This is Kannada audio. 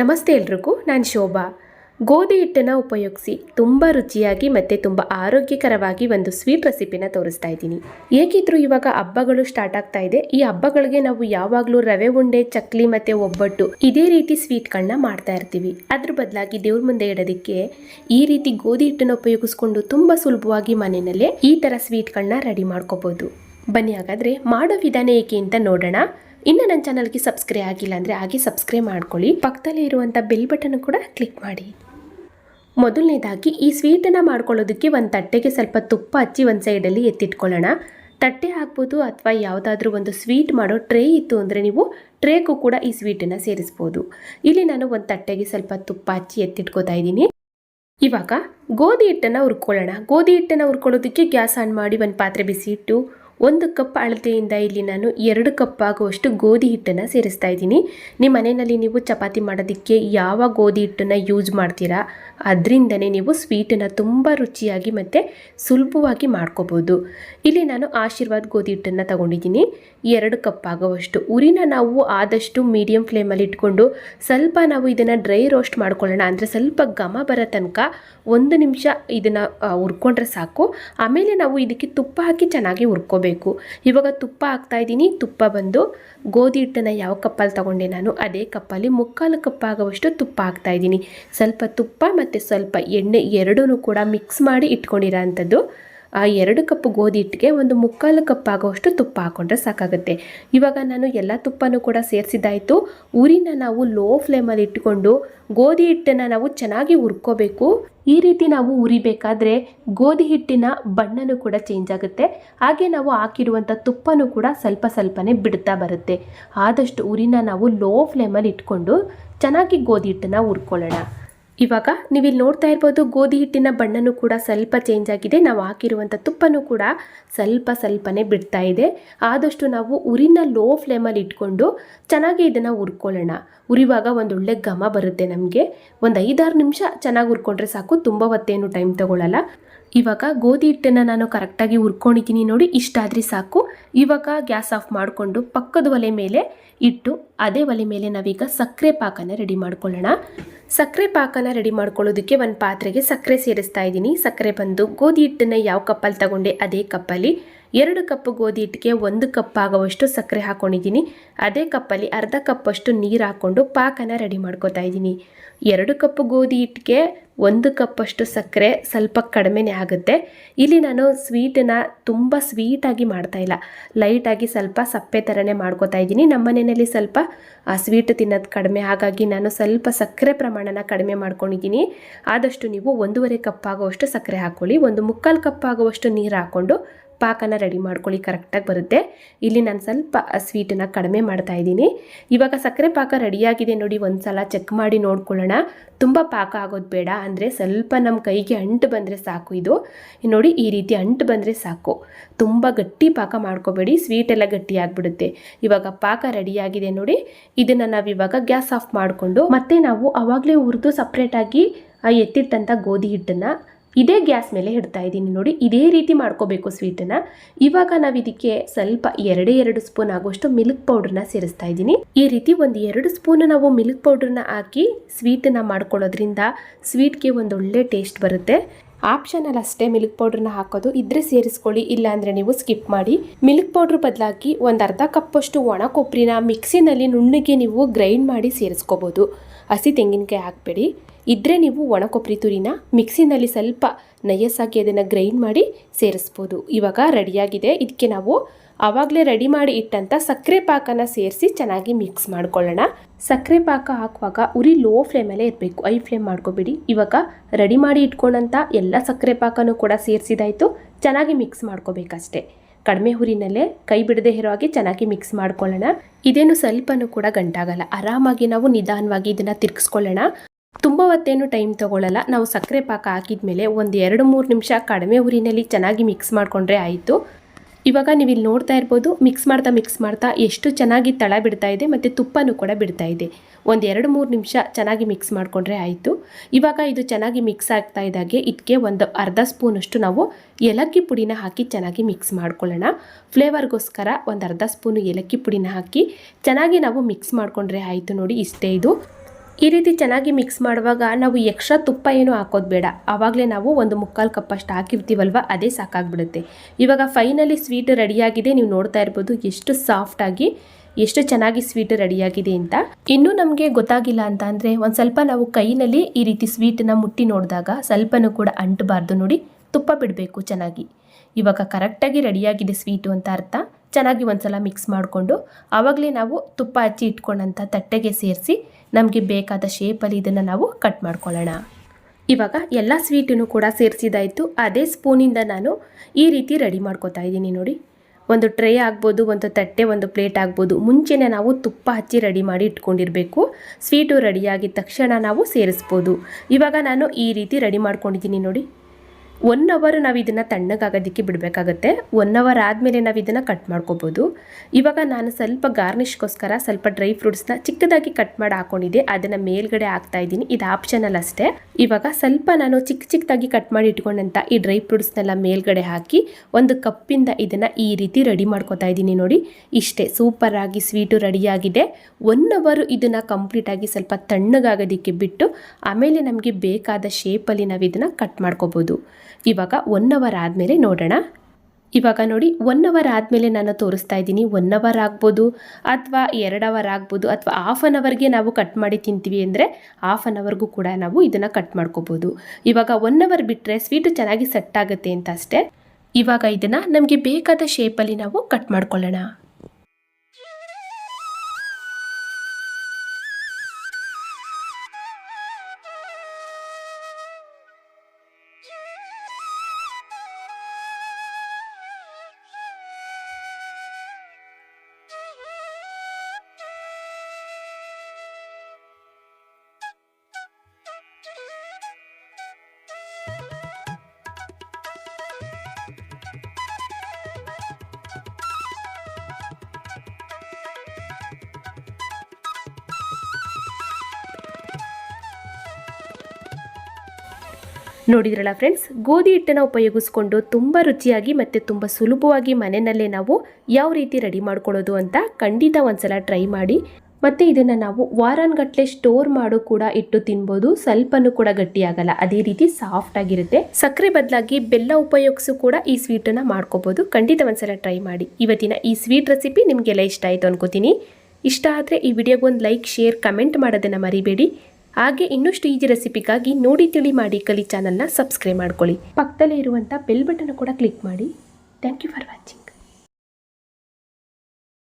ನಮಸ್ತೆ ಎಲ್ರಿಗೂ, ನಾನು ಶೋಭಾ. ಗೋಧಿ ಹಿಟ್ಟನ್ನು ಉಪಯೋಗಿಸಿ ತುಂಬ ರುಚಿಯಾಗಿ ಮತ್ತು ತುಂಬ ಆರೋಗ್ಯಕರವಾಗಿ ಒಂದು ಸ್ವೀಟ್ ರೆಸಿಪಿನ ತೋರಿಸ್ತಾ ಇದ್ದೀನಿ. ಏಕಿದ್ರು ಇವಾಗ ಹಬ್ಬಗಳು ಸ್ಟಾರ್ಟ್ ಆಗ್ತಾ ಇದೆ. ಈ ಹಬ್ಬಗಳಿಗೆ ನಾವು ಯಾವಾಗಲೂ ರವೆ ಉಂಡೆ, ಚಕ್ಲಿ ಮತ್ತು ಒಬ್ಬಟ್ಟು ಇದೇ ರೀತಿ ಸ್ವೀಟ್ಗಳನ್ನ ಮಾಡ್ತಾ ಇರ್ತೀವಿ. ಅದ್ರ ಬದಲಾಗಿ ದೇವ್ರ ಮುಂದೆ ಇಡೋದಕ್ಕೆ ಈ ರೀತಿ ಗೋಧಿ ಹಿಟ್ಟನ್ನು ಉಪಯೋಗಿಸ್ಕೊಂಡು ತುಂಬ ಸುಲಭವಾಗಿ ಮನೆಯಲ್ಲೇ ಈ ಥರ ಸ್ವೀಟ್ಗಳನ್ನ ರೆಡಿ ಮಾಡ್ಕೋಬೋದು. ಬನ್ನಿ ಹಾಗಾದರೆ ಮಾಡೋ ವಿಧಾನ ಏಕೆ ಅಂತ ನೋಡೋಣ. ಇನ್ನು ನನ್ನ ಚಾನಲ್ಗೆ ಸಬ್ಸ್ಕ್ರೈಬ್ ಆಗಿಲ್ಲ ಅಂದರೆ ಹಾಗೆ ಸಬ್ಸ್ಕ್ರೈಬ್ ಮಾಡ್ಕೊಳ್ಳಿ. ಪಕ್ಕದಲ್ಲಿ ಇರುವಂಥ ಬೆಲ್ ಬಟನ್ ಕೂಡ ಕ್ಲಿಕ್ ಮಾಡಿ. ಮೊದಲನೇದಾಗಿ ಈ ಸ್ವೀಟನ್ನು ಮಾಡ್ಕೊಳ್ಳೋದಕ್ಕೆ ಒಂದು ತಟ್ಟೆಗೆ ಸ್ವಲ್ಪ ತುಪ್ಪ ಹಚ್ಚಿ ಒಂದು ಸೈಡಲ್ಲಿ ಎತ್ತಿಟ್ಕೊಳ್ಳೋಣ. ತಟ್ಟೆ ಹಾಕ್ಬೋದು ಅಥವಾ ಯಾವುದಾದ್ರೂ ಒಂದು ಸ್ವೀಟ್ ಮಾಡೋ ಟ್ರೇ ಇತ್ತು ಅಂದರೆ ನೀವು ಟ್ರೇಗೂ ಕೂಡ ಈ ಸ್ವೀಟನ್ನು ಸೇರಿಸ್ಬೋದು. ಇಲ್ಲಿ ನಾನು ಒಂದು ತಟ್ಟೆಗೆ ಸ್ವಲ್ಪ ತುಪ್ಪ ಹಚ್ಚಿ ಎತ್ತಿಟ್ಕೋತಾ ಇದ್ದೀನಿ. ಇವಾಗ ಗೋಧಿ ಹಿಟ್ಟನ್ನು ಹುರ್ಕೊಳ್ಳೋಣ. ಗೋಧಿ ಹಿಟ್ಟನ್ನು ಹುರ್ಕೊಳ್ಳೋದಕ್ಕೆ ಗ್ಯಾಸ್ ಆನ್ ಮಾಡಿ ಒಂದು ಪಾತ್ರೆ ಬಿಸಿ ಇಟ್ಟು ಒಂದು ಕಪ್ ಅಳತೆಯಿಂದ ಇಲ್ಲಿ ನಾನು ಎರಡು ಕಪ್ ಆಗುವಷ್ಟು ಗೋಧಿ ಹಿಟ್ಟನ್ನು ಸೇರಿಸ್ತಾ ಇದ್ದೀನಿ. ನಿಮ್ಮ ಮನೆಯಲ್ಲಿ ನೀವು ಚಪಾತಿ ಮಾಡೋದಕ್ಕೆ ಯಾವ ಗೋಧಿ ಹಿಟ್ಟನ್ನು ಯೂಸ್ ಮಾಡ್ತೀರಾ? ಅದರಿಂದನೇ ನೀವು ಸ್ವೀಟನ್ನು ತುಂಬ ರುಚಿಯಾಗಿ ಮತ್ತು ಸುಲಭವಾಗಿ ಮಾಡ್ಕೋಬೋದು. ಇಲ್ಲಿ ನಾನು ಆಶೀರ್ವಾದ್ ಗೋಧಿ ಹಿಟ್ಟನ್ನು ತಗೊಂಡಿದ್ದೀನಿ. ಎರಡು ಕಪ್ ಆಗುವಷ್ಟು ಉರಿನ ನಾವು ಆದಷ್ಟು ಮೀಡಿಯಂ ಫ್ಲೇಮಲ್ಲಿ ಇಟ್ಕೊಂಡು ಸ್ವಲ್ಪ ನಾವು ಇದನ್ನು ಡ್ರೈ ರೋಸ್ಟ್ ಮಾಡ್ಕೊಳ್ಳೋಣ. ಅಂದರೆ ಸ್ವಲ್ಪ ಘಮ ಬರೋ ತನಕ ಒಂದು ನಿಮಿಷ ಇದನ್ನು ಹುರ್ಕೊಂಡ್ರೆ ಸಾಕು. ಆಮೇಲೆ ನಾವು ಇದಕ್ಕೆ ತುಪ್ಪ ಹಾಕಿ ಚೆನ್ನಾಗಿ ಹುರ್ಕೋಬೇಕು. ಇವಾಗ ತುಪ್ಪ ಹಾಕ್ತಾ ಇದ್ದೀನಿ. ತುಪ್ಪ ಬಂದು ಗೋಧಿ ಹಿಟ್ಟನ್ನು ಯಾವ ಕಪ್ಪಲ್ಲಿ ತಗೊಂಡೆ ನಾನು, ಅದೇ ಕಪ್ಪಲ್ಲಿ ಮುಕ್ಕಾಲು ಕಪ್ ಆಗುವಷ್ಟು ತುಪ್ಪ ಹಾಕ್ತಾ ಇದ್ದೀನಿ. ಸ್ವಲ್ಪ ತುಪ್ಪ ಮತ್ತು ಸ್ವಲ್ಪ ಎಣ್ಣೆ ಎರಡೂ ಕೂಡ ಮಿಕ್ಸ್ ಮಾಡಿ ಇಟ್ಕೊಂಡಿರೋ ಅಂಥದ್ದು, ಆ ಎರಡು ಕಪ್ ಗೋಧಿ ಹಿಟ್ಟಿಗೆ ಒಂದು ಮುಕ್ಕಾಲು ಕಪ್ ಆಗುವಷ್ಟು ತುಪ್ಪ ಹಾಕೊಂಡ್ರೆ ಸಾಕಾಗುತ್ತೆ. ಇವಾಗ ನಾನು ಎಲ್ಲ ತುಪ್ಪನೂ ಕೂಡ ಸೇರಿಸಿದ್ದಾಯಿತು. ಉರಿನ ನಾವು ಲೋ ಫ್ಲೇಮಲ್ಲಿ ಇಟ್ಕೊಂಡು ಗೋಧಿ ಹಿಟ್ಟನ್ನು ನಾವು ಚೆನ್ನಾಗಿ ಹುರ್ಕೋಬೇಕು. ಈ ರೀತಿ ನಾವು ಉರಿಬೇಕಾದ್ರೆ ಗೋಧಿ ಹಿಟ್ಟಿನ ಬಣ್ಣನೂ ಕೂಡ ಚೇಂಜ್ ಆಗುತ್ತೆ. ಹಾಗೆ ನಾವು ಹಾಕಿರುವಂಥ ತುಪ್ಪನೂ ಕೂಡ ಸ್ವಲ್ಪ ಸ್ವಲ್ಪನೇ ಬಿಡ್ತಾ ಬರುತ್ತೆ. ಆದಷ್ಟು ಉರಿನ ನಾವು ಲೋ ಫ್ಲೇಮಲ್ಲಿ ಇಟ್ಕೊಂಡು ಚೆನ್ನಾಗಿ ಗೋಧಿ ಹಿಟ್ಟನ್ನು ಹುರ್ಕೊಳ್ಳೋಣ. ಇವಾಗ ನೀವಿಲ್ಲಿ ನೋಡ್ತಾ ಇರ್ಬೋದು ಗೋಧಿ ಹಿಟ್ಟಿನ ಬಣ್ಣನೂ ಕೂಡ ಸ್ವಲ್ಪ ಚೇಂಜ್ ಆಗಿದೆ. ನಾವು ಹಾಕಿರುವಂಥ ತುಪ್ಪನೂ ಕೂಡ ಸ್ವಲ್ಪ ಸ್ವಲ್ಪನೇ ಬಿಡ್ತಾ ಇದೆ. ಆದಷ್ಟು ನಾವು ಉರಿನ ಲೋ ಫ್ಲೇಮಲ್ಲಿ ಇಟ್ಕೊಂಡು ಚೆನ್ನಾಗಿ ಇದನ್ನು ಹುರ್ಕೊಳ್ಳೋಣ. ಉರಿವಾಗ ಒಂದೊಳ್ಳೆ ಘಮ ಬರುತ್ತೆ ನಮಗೆ. ಒಂದು ಐದಾರು ನಿಮಿಷ ಚೆನ್ನಾಗಿ ಹುರ್ಕೊಂಡ್ರೆ ಸಾಕು. ತುಂಬ ಹೊತ್ತೇನು ಟೈಮ್ ತಗೊಳ್ಳಲ್ಲ ಇವಾಗ ಗೋಧಿ ಹಿಟ್ಟನ್ನು ನಾನು ಕರೆಕ್ಟಾಗಿ ಹುರ್ಕೊಂಡಿದ್ದೀನಿ ನೋಡಿ, ಇಷ್ಟಾದರೆ ಸಾಕು. ಇವಾಗ ಗ್ಯಾಸ್ ಆಫ್ ಮಾಡಿಕೊಂಡು ಪಕ್ಕದ ಒಲೆ ಮೇಲೆ ಇಟ್ಟು, ಅದೇ ಒಲೆ ಮೇಲೆ ನಾವೀಗ ಸಕ್ಕರೆ ಪಾಕನ ರೆಡಿ ಮಾಡ್ಕೊಳ್ಳೋಣ. ಸಕ್ಕರೆ ಪಾಕನ ರೆಡಿ ಮಾಡ್ಕೊಳ್ಳೋದಕ್ಕೆ ಒಂದು ಪಾತ್ರೆಗೆ ಸಕ್ಕರೆ ಸೇರಿಸ್ತಾ ಇದ್ದೀನಿ. ಸಕ್ಕರೆ ಬಂದು ಗೋಧಿ ಹಿಟ್ಟನ್ನು ಯಾವ ಕಪ್ಪಲ್ಲಿ ತಗೊಂಡೆ, ಅದೇ ಕಪ್ಪಲ್ಲಿ. ಎರಡು ಕಪ್ ಗೋಧಿ ಹಿಟ್ಟಿಗೆ ಒಂದು ಕಪ್ ಆಗುವಷ್ಟು ಸಕ್ಕರೆ ಹಾಕ್ಕೊಂಡಿದ್ದೀನಿ ಅದೇ ಕಪ್ಪಲ್ಲಿ ಅರ್ಧ ಕಪ್ಪಷ್ಟು ನೀರು ಹಾಕ್ಕೊಂಡು ಪಾಕನ ರೆಡಿ ಮಾಡ್ಕೋತಾ ಇದ್ದೀನಿ. ಎರಡು ಕಪ್ ಗೋಧಿ ಹಿಟ್ಟಿಗೆ ಒಂದು ಕಪ್ಪಷ್ಟು ಸಕ್ಕರೆ ಸ್ವಲ್ಪ ಕಡಿಮೆನೇ ಆಗುತ್ತೆ. ಇಲ್ಲಿ ನಾನು ಸ್ವೀಟನ್ನು ತುಂಬ ಸ್ವೀಟಾಗಿ ಮಾಡ್ತಾ ಇಲ್ಲ. ಲೈಟಾಗಿ ಸ್ವಲ್ಪ ಸಪ್ಪೆ ಥರನೇ ಮಾಡ್ಕೋತಾ ಇದ್ದೀನಿ. ನಮ್ಮ ಮನೆಯಲ್ಲಿ ಸ್ವಲ್ಪ, ಆ ಸ್ವೀಟ್ ತಿನ್ನೋದು ಕಡಿಮೆ ಹಾಗಾಗಿ ನಾನು ಸ್ವಲ್ಪ ಸಕ್ಕರೆ ಪ್ರಮಾಣನ ಕಡಿಮೆ ಮಾಡ್ಕೊಂಡಿದ್ದೀನಿ. ಆದಷ್ಟು ನೀವು ಒಂದೂವರೆ ಕಪ್ ಆಗುವಷ್ಟು ಸಕ್ಕರೆ ಹಾಕ್ಕೊಳ್ಳಿ ಒಂದು ಮುಕ್ಕಾಲು ಕಪ್ ಆಗುವಷ್ಟು ನೀರು ಹಾಕ್ಕೊಂಡು ಪಾಕನ ರೆಡಿ ಮಾಡ್ಕೊಳ್ಳಿ ಕರೆಕ್ಟಾಗಿ ಬರುತ್ತೆ. ಇಲ್ಲಿ ನಾನು ಸ್ವಲ್ಪ ಸ್ವೀಟನ್ನು ಕಡಿಮೆ ಮಾಡ್ತಾ ಇದ್ದೀನಿ. ಇವಾಗ ಸಕ್ಕರೆ ಪಾಕ ರೆಡಿಯಾಗಿದೆ ನೋಡಿ ಒಂದು ಸಲ ಚೆಕ್ ಮಾಡಿ ನೋಡ್ಕೊಳ್ಳೋಣ. ತುಂಬ ಪಾಕ ಆಗೋದು ಬೇಡ, ಅಂದರೆ ಸ್ವಲ್ಪ ನಮ್ಮ ಕೈಗೆ ಅಂಟು ಬಂದರೆ ಸಾಕು ಇದು. ನೋಡಿ, ಈ ರೀತಿ ಅಂಟು ಬಂದರೆ ಸಾಕು. ತುಂಬ ಗಟ್ಟಿ ಪಾಕ ಮಾಡ್ಕೋಬೇಡಿ ಸ್ವೀಟ್ ಎಲ್ಲ ಗಟ್ಟಿ ಆಗಿಬಿಡುತ್ತೆ. ಇವಾಗ ಪಾಕ ರೆಡಿಯಾಗಿದೆ ನೋಡಿ, ಇದನ್ನು ನಾವು ಇವಾಗ ಗ್ಯಾಸ್ ಆಫ್ ಮಾಡಿಕೊಂಡು, ಮತ್ತೆ ನಾವು ಆವಾಗಲೇ ಹುರಿದು ಸಪ್ರೇಟಾಗಿ ಎತ್ತಿಟ್ಟಂಥ ಗೋಧಿ ಹಿಟ್ಟನ್ನು ಇದೇ ಗ್ಯಾಸ್ ಮೇಲೆ ಇಡ್ತಾ ಇದ್ದೀನಿ ನೋಡಿ. ಇದೇ ರೀತಿ ಮಾಡ್ಕೋಬೇಕು ಸ್ವೀಟನ್ನು ಇವಾಗ ನಾವು ಇದಕ್ಕೆ ಸ್ವಲ್ಪ ಎರಡೇ ಎರಡು ಸ್ಪೂನ್ ಆಗುವಷ್ಟು ಮಿಲ್ಕ್ ಪೌಡ್ರನ್ನ ಸೇರಿಸ್ತಾ ಇದ್ದೀನಿ. ಈ ರೀತಿ ಒಂದು ಎರಡು ಸ್ಪೂನ್ ನಾವು ಮಿಲ್ಕ್ ಪೌಡ್ರನ್ನ ಹಾಕಿ ಸ್ವೀಟನ್ನು ಮಾಡ್ಕೊಳ್ಳೋದ್ರಿಂದ ಸ್ವೀಟ್ಗೆ ಒಂದು ಒಳ್ಳೆ ಟೇಸ್ಟ್ ಬರುತ್ತೆ. ಆಪ್ಷನಲ್ ಅಷ್ಟೇ ಮಿಲ್ಕ್ ಪೌಡ್ರನ್ನ ಹಾಕೋದು. ಇದ್ರೆ ಸೇರಿಸ್ಕೊಳ್ಳಿ, ಇಲ್ಲಾಂದರೆ ನೀವು ಸ್ಕಿಪ್ ಮಾಡಿ. ಮಿಲ್ಕ್ ಪೌಡ್ರ್ ಬದಲಾಗಿ ಒಂದು ಅರ್ಧ ಕಪ್ಪಷ್ಟು ಒಣ ಕೊಬ್ಬರಿನ ಮಿಕ್ಸಿನಲ್ಲಿ ನುಣ್ಣಗೆ ನೀವು ಗ್ರೈಂಡ್ ಮಾಡಿ ಸೇರಿಸ್ಕೋಬೋದು. ಹಸಿ ತೆಂಗಿನಕಾಯಿ ಹಾಕಬೇಡಿ. ಇದ್ದರೆ ನೀವು ಒಣ ಕೊಬ್ಬರಿ ತುರಿನ. ಮಿಕ್ಸಿನಲ್ಲಿ ಸ್ವಲ್ಪ ನಯಸ್ಸಾಗಿ ಅದನ್ನು ಗ್ರೈಂಡ್ ಮಾಡಿ ಸೇರಿಸ್ಬೋದು. ಇವಾಗ ರೆಡಿಯಾಗಿದೆ. ಇದಕ್ಕೆ ನಾವು ಆವಾಗಲೇ ರೆಡಿ ಮಾಡಿ ಇಟ್ಟಂಥ ಸಕ್ಕರೆ ಪಾಕನ ಸೇರಿಸಿ ಚೆನ್ನಾಗಿ ಮಿಕ್ಸ್ ಮಾಡ್ಕೊಳ್ಳೋಣ. ಸಕ್ಕರೆ ಪಾಕ ಹಾಕುವಾಗ ಉರಿ ಲೋ ಫ್ಲೇಮಲ್ಲೇ ಇರಬೇಕು. ಐ ಫ್ಲೇಮ್ ಮಾಡ್ಕೋಬೇಡಿ. ಇವಾಗ ರೆಡಿ ಮಾಡಿ ಇಟ್ಕೊಂಡಂಥ ಎಲ್ಲ ಸಕ್ಕರೆ ಪಾಕನೂ ಕೂಡ ಸೇರಿಸಿದಾಯಿತು. ಚೆನ್ನಾಗಿ ಮಿಕ್ಸ್ ಮಾಡ್ಕೋಬೇಕಷ್ಟೆ. ಕಡಿಮೆ ಹುರಿನಲ್ಲೇ ಕೈ ಬಿಡದೆ ಇರೋ ಹಾಗೆ ಚೆನ್ನಾಗಿ ಮಿಕ್ಸ್ ಮಾಡ್ಕೊಳ್ಳೋಣ. ಇದೇನು ಸ್ವಲ್ಪನೂ ಕೂಡ ಗಂಟಾಗಲ್ಲ. ಆರಾಮಾಗಿ ನಾವು ನಿಧಾನವಾಗಿ ಇದನ್ನು ತಿರ್ಗಿಸ್ಕೊಳ್ಳೋಣ. ತುಂಬ ಹೊತ್ತೇನು ಟೈಮ್ ತೊಗೊಳ್ಳಲ್ಲ ನಾವು ಸಕ್ಕರೆ ಪಾಕ ಹಾಕಿದ್ಮೇಲೆ ಒಂದು ಎರಡು ಮೂರು ನಿಮಿಷ ಕಡಿಮೆ ಹುರಿನಲ್ಲಿ ಚೆನ್ನಾಗಿ ಮಿಕ್ಸ್ ಮಾಡಿಕೊಂಡ್ರೆ ಆಯಿತು. ಇವಾಗ ನೀವು ಇಲ್ಲಿ ನೋಡ್ತಾ ಇರ್ಬೋದು ಮಿಕ್ಸ್ ಮಾಡ್ತಾ ಮಿಕ್ಸ್ ಮಾಡ್ತಾ ಎಷ್ಟು ಚೆನ್ನಾಗಿ ತಳ ಬಿಡ್ತಾ ಇದೆ ಮತ್ತು ತುಪ್ಪನೂ ಕೂಡ ಬಿಡ್ತಾ ಇದೆ. ಒಂದು ಎರಡು ಮೂರು ನಿಮಿಷ ಚೆನ್ನಾಗಿ ಮಿಕ್ಸ್ ಮಾಡಿಕೊಂಡ್ರೆ ಆಯಿತು. ಇವಾಗ ಇದು ಚೆನ್ನಾಗಿ ಮಿಕ್ಸ್ ಆಗ್ತಾ ಇದ್ದಾಗೆ ಇದಕ್ಕೆ ಒಂದು ಅರ್ಧ ಸ್ಪೂನಷ್ಟು ನಾವು ಏಲಕ್ಕಿ ಪುಡಿನ ಹಾಕಿ ಚೆನ್ನಾಗಿ ಮಿಕ್ಸ್ ಮಾಡ್ಕೊಳ್ಳೋಣ. ಫ್ಲೇವರ್ಗೋಸ್ಕರ ಒಂದು ಅರ್ಧ ಸ್ಪೂನು ಏಲಕ್ಕಿ ಪುಡಿನ ಹಾಕಿ ಚೆನ್ನಾಗಿ ನಾವು ಮಿಕ್ಸ್ ಮಾಡಿಕೊಂಡ್ರೆ ಆಯಿತು ನೋಡಿ ಇಷ್ಟೇ ಇದು. ಈ ರೀತಿ ಚೆನ್ನಾಗಿ ಮಿಕ್ಸ್ ಮಾಡುವಾಗ ನಾವು ಎಕ್ಸ್ಟ್ರಾ ತುಪ್ಪ ಏನು ಹಾಕೋದು ಬೇಡ. ಆವಾಗಲೇ ನಾವು ಒಂದು ಮುಕ್ಕಾಲು ಕಪ್ಪಷ್ಟು ಹಾಕಿರ್ತೀವಲ್ವ, ಅದೇ ಸಾಕಾಗ್ಬಿಡುತ್ತೆ. ಇವಾಗ ಫೈನಲಿ ಸ್ವೀಟ್ ರೆಡಿಯಾಗಿದೆ ನೀವು ನೋಡ್ತಾ ಇರ್ಬೋದು ಎಷ್ಟು ಸಾಫ್ಟಾಗಿ ಎಷ್ಟು ಚೆನ್ನಾಗಿ ಸ್ವೀಟ್ ರೆಡಿಯಾಗಿದೆ ಅಂತ. ಇನ್ನೂ ನಮಗೆ ಗೊತ್ತಾಗಿಲ್ಲ ಅಂತ ಅಂದರೆ ಒಂದು ಸ್ವಲ್ಪ ನಾವು ಕೈನಲ್ಲಿ ಈ ರೀತಿ ಸ್ವೀಟನ್ನ ಮುಟ್ಟಿ ನೋಡಿದಾಗ ಸ್ವಲ್ಪನೂ ಕೂಡ ಅಂಟಬಾರ್ದು ನೋಡಿ, ತುಪ್ಪ ಬಿಡಬೇಕು ಚೆನ್ನಾಗಿ. ಇವಾಗ ಕರೆಕ್ಟಾಗಿ ರೆಡಿಯಾಗಿದೆ ಸ್ವೀಟು ಅಂತ ಅರ್ಥ. ಚೆನ್ನಾಗಿ ಒಂದ್ಸಲ ಮಿಕ್ಸ್ ಮಾಡಿಕೊಂಡು ಆವಾಗಲೇ ನಾವು ತುಪ್ಪ ಹಚ್ಚಿ ಇಟ್ಕೊಂಡಂಥ ತಟ್ಟೆಗೆ ಸೇರಿಸಿ ನಮಗೆ ಬೇಕಾದ ಶೇಪಲ್ಲಿ ಇದನ್ನು ನಾವು ಕಟ್ ಮಾಡ್ಕೊಳ್ಳೋಣ. ಇವಾಗ ಎಲ್ಲ ಸ್ವೀಟನ್ನು ಕೂಡ ಸೇರಿಸಿದಾಯಿತು. ಅದೇ ಸ್ಪೂನಿಂದ ನಾನು ಈ ರೀತಿ ರೆಡಿ ಮಾಡ್ಕೋತಾ ಇದ್ದೀನಿ ನೋಡಿ. ಒಂದು ಟ್ರೇ ಆಗ್ಬೋದು, ಒಂದು ತಟ್ಟೆ, ಒಂದು ಪ್ಲೇಟ್ ಆಗ್ಬೋದು. ಮುಂಚೆನೇ ನಾವು ತುಪ್ಪ ಹಚ್ಚಿ ರೆಡಿ ಮಾಡಿ ಇಟ್ಕೊಂಡಿರಬೇಕು. ಸ್ವೀಟು ರೆಡಿಯಾಗಿದ ತಕ್ಷಣ ನಾವು ಸೇರಿಸ್ಬೋದು. ಇವಾಗ ನಾನು ಈ ರೀತಿ ರೆಡಿ ಮಾಡ್ಕೊಂಡಿದ್ದೀನಿ ನೋಡಿ. ಒನ್ ಅವರು ನಾವು ಇದನ್ನು ತಣ್ಣಗಾಗೋದಕ್ಕೆ ಬಿಡಬೇಕಾಗತ್ತೆ. ಒನ್ ಅವರ್ ಆದಮೇಲೆ ನಾವು ಇದನ್ನು ಕಟ್ ಮಾಡ್ಕೋಬೋದು. ಇವಾಗ ನಾನು ಸ್ವಲ್ಪ ಗಾರ್ನಿಷ್ಗೋಸ್ಕರ ಸ್ವಲ್ಪ ಡ್ರೈ ಫ್ರೂಟ್ಸ್ನ ಚಿಕ್ಕದಾಗಿ ಕಟ್ ಮಾಡಿ ಹಾಕೊಂಡಿದ್ದೆ. ಅದನ್ನು ಮೇಲ್ಗಡೆ ಹಾಕ್ತಾ ಇದ್ದೀನಿ. ಇದು ಆಪ್ಷನಲ್ ಅಷ್ಟೇ. ಇವಾಗ ಸ್ವಲ್ಪ ನಾನು ಚಿಕ್ಕ ಚಿಕ್ಕದಾಗಿ ಕಟ್ ಮಾಡಿ ಇಟ್ಕೊಂಡಂಥ ಈ ಡ್ರೈ ಫ್ರೂಟ್ಸ್ನೆಲ್ಲ ಮೇಲ್ಗಡೆ ಹಾಕಿ ಒಂದು ಕಪ್ಪಿಂದ ಇದನ್ನು ಈ ರೀತಿ ರೆಡಿ ಮಾಡ್ಕೋತಾ ಇದ್ದೀನಿ ನೋಡಿ. ಇಷ್ಟೇ ಸೂಪರ್ ಆಗಿ ಸ್ವೀಟು ರೆಡಿಯಾಗಿದೆ ಒನ್ ಅವರು ಇದನ್ನು ಕಂಪ್ಲೀಟಾಗಿ ಸ್ವಲ್ಪ ತಣ್ಣಗಾಗೋದಕ್ಕೆ ಬಿಟ್ಟು ಆಮೇಲೆ ನಮಗೆ ಬೇಕಾದ ಶೇಪಲ್ಲಿ ನಾವು ಇದನ್ನು ಕಟ್ ಮಾಡ್ಕೋಬೋದು. ಇವಾಗ ಒನ್ ಅವರ್ ಆದಮೇಲೆ ನೋಡೋಣ. ಇವಾಗ ನೋಡಿ ಒನ್ ಅವರ್ ಆದಮೇಲೆ ನಾನು ತೋರಿಸ್ತಾ ಇದ್ದೀನಿ ಒನ್ ಅವರ್ ಆಗ್ಬೋದು ಅಥವಾ ಎರಡು ಅವರ್ ಆಗ್ಬೋದು ಅಥವಾ ಹಾಫ್ ಆನ್ ಅವರ್ಗೆ ನಾವು ಕಟ್ ಮಾಡಿ ತಿಂತೀವಿ ಅಂದರೆ ಹಾಫ್ ಆನ್ ಅವರ್ಗೂ ಕೂಡ ನಾವು ಇದನ್ನು ಕಟ್ ಮಾಡ್ಕೋಬೋದು. ಇವಾಗ ಒನ್ ಅವರ್ ಬಿಟ್ಟರೆ ಸ್ವೀಟು ಚೆನ್ನಾಗಿ ಸೆಟ್ ಆಗುತ್ತೆ ಅಂತ ಅಷ್ಟೇ. ಇವಾಗ ಇದನ್ನು ನಮಗೆ ಬೇಕಾದ ಶೇಪಲ್ಲಿ ನಾವು ಕಟ್ ಮಾಡ್ಕೊಳ್ಳೋಣ. ನೋಡಿದ್ರಲ್ಲ ಫ್ರೆಂಡ್ಸ್ ಗೋಧಿ ಹಿಟ್ಟನ್ನು ಉಪಯೋಗಿಸ್ಕೊಂಡು ತುಂಬ ರುಚಿಯಾಗಿ ಮತ್ತು ತುಂಬ ಸುಲಭವಾಗಿ ಮನೆಯಲ್ಲೇ ನಾವು ಯಾವ ರೀತಿ ರೆಡಿ ಮಾಡ್ಕೊಳ್ಳೋದು ಅಂತ ಖಂಡಿತ ಒಂದ್ಸಲ ಟ್ರೈ ಮಾಡಿ. ಮತ್ತು ಇದನ್ನು ನಾವು ವಾರಾನ್ಗಟ್ಟಲೆ ಸ್ಟೋರ್ ಮಾಡು ಕೂಡ ಇಟ್ಟು ತಿನ್ಬೋದು, ಸ್ವಲ್ಪನೂ ಕೂಡ ಗಟ್ಟಿಯಾಗಲ್ಲ ಅದೇ ರೀತಿ ಸಾಫ್ಟ್ ಆಗಿರುತ್ತೆ. ಸಕ್ಕರೆ ಬದಲಾಗಿ ಬೆಲ್ಲ ಉಪಯೋಗಿಸು ಕೂಡ ಈ ಸ್ವೀಟನ್ನು ಮಾಡ್ಕೋಬೋದು. ಖಂಡಿತ ಒಂದ್ಸಲ ಟ್ರೈ ಮಾಡಿ. ಇವತ್ತಿನ ಈ ಸ್ವೀಟ್ ರೆಸಿಪಿ ನಿಮಗೆಲ್ಲ ಇಷ್ಟ ಆಯಿತು ಅನ್ಕೋತೀನಿ. ಇಷ್ಟ ಆದರೆ ಈ ವಿಡಿಯೋಗೊಂದು ಲೈಕ್ ಶೇರ್ ಕಮೆಂಟ್ ಮಾಡೋದನ್ನು ಮರಿಬೇಡಿ. ಹಾಗೆ ಇನ್ನಷ್ಟು ಈಜಿ ರೆಸಿಪಿಗಾಗಿ ನೋಡಿ ತಿಳಿ ಮಾಡಿ ಕಲಿ ಚಾನಲ್ನ ಸಬ್ಸ್ಕ್ರೈಬ್ ಮಾಡ್ಕೊಳ್ಳಿ. ಪಕ್ಕದಲ್ಲೇ ಇರುವಂಥ ಬೆಲ್ ಬಟನ್ ಕೂಡ ಕ್ಲಿಕ್ ಮಾಡಿ. Thank you for watching